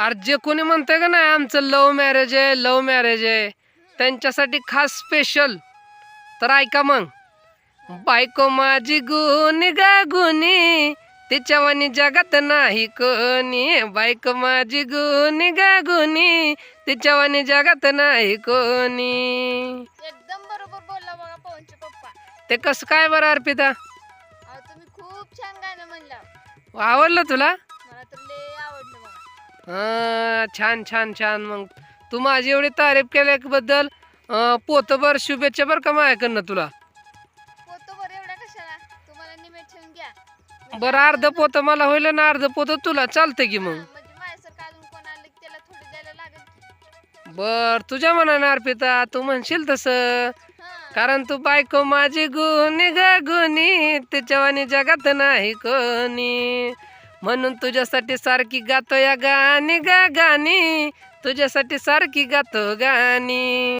अरे जे कोणी म्हणतंय का नाही आमचं लव्ह मॅरेज आहे लव्ह मॅरेज आहे त्यांच्यासाठी खास स्पेशल तर ऐका मग. बायको माझी गुणी गा गुणी तिच्यावानी जगात नाही कोणी. बायको माझी गुणी गा गुणी तिच्यावानी जगात नाही कोणी. एकदम बरोबर बोलला बघा पवनचे पप्पा. ते कसं काय बरं अर्पिता? अहो तुम्ही खूप छान गाणं म्हणलं. आवडलं तुला? हा, छान छान छान. मग तू माझी एवढी तारीफ केल्याबद्दल पोतभर शुभेच्छा बरं का माझ्याकडनं तुला? बरं कशाला? तुम्हाला निमेट ठेवून घ्या. म्हणजे बरं अर्ध पोत मला होईल ना अर्ध पोत तुला. चालतं की मग. म्हणजे माझ्यासारखं अजून कोण आलं की त्याला थोडी द्यायला लागेल? बर तुझ्या मनानं अर्पिता तू म्हणशील तसं. हा. कारण तू बायको माझी गुणी ग गुणी. तिच्यावानी जगात नाही कोणी. म्हणून तुझ्यासाठी सारखी गातो या गाणी गा गाणी. तुझ्यासाठी सारखी गातो गाणी.